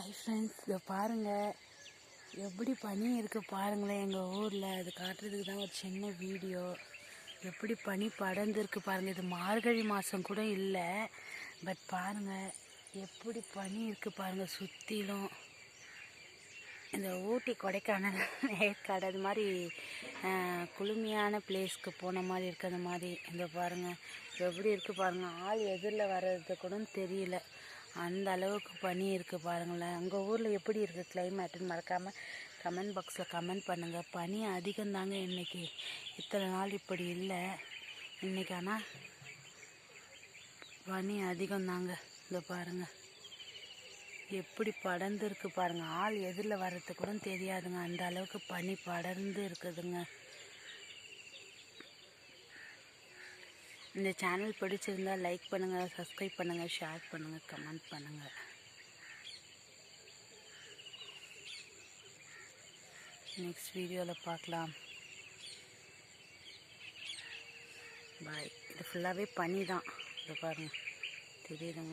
Hi friends இதை பாருங்கள் எப்படி பனி இருக்குது பாருங்களேன் எங்கள் ஊரில். அது காட்டுறதுக்கு தான் ஒரு சின்ன வீடியோ. எப்படி பனி படர்ந்துருக்கு பாருங்கள் இது மார்கழி மாதம் கூட இல்லை. பட் பாருங்கள் எப்படி பனி இருக்குது பாருங்கள் சுற்றிலும் இந்த ஊட்டி கொடைக்கானல் ஏற்காடு அது மாதிரி குளுமையான பிளேஸ்க்கு போன மாதிரி இருக்குது அந்த மாதிரி. இந்த பாருங்கள் எப்படி இருக்குது பாருங்கள் ஆள் எதிரில் வர்றது கூட தெரியல. அந்த அளவுக்கு பனி இருக்குது பாருங்களேன். உங்கள் ஊரில் எப்படி இருக்குது கிளைமேட்டுன்னு மறக்காமல் கமெண்ட் பாக்ஸில் கமெண்ட் பண்ணுங்கள் பனி அதிகம்தாங்க இன்னைக்கு. இத்தனை நாள் இப்படி இல்லை. இன்றைக்கி ஆனால் பனி அதிகம்தாங்க இந்த பாருங்கள் எப்படி படர்ந்து பாருங்கள் ஆள் எதிரில் வர்றது கூட தெரியாதுங்க. அந்த அளவுக்கு பனி படர்ந்து இருக்குதுங்க. இந்த சேனல் பிடிச்சிருந்தா லைக் பண்ணுங்கள் சப்ஸ்கிரைப் பண்ணுங்கள் ஷேர் பண்ணுங்கள் கமெண்ட் பண்ணுங்கள் நெக்ஸ்ட் வீடியோவில் பார்க்கலாம். பாய் இது ஃபுல்லாகவே பனி தான் இதை பாருங்கள் தெரியுதுங்களா?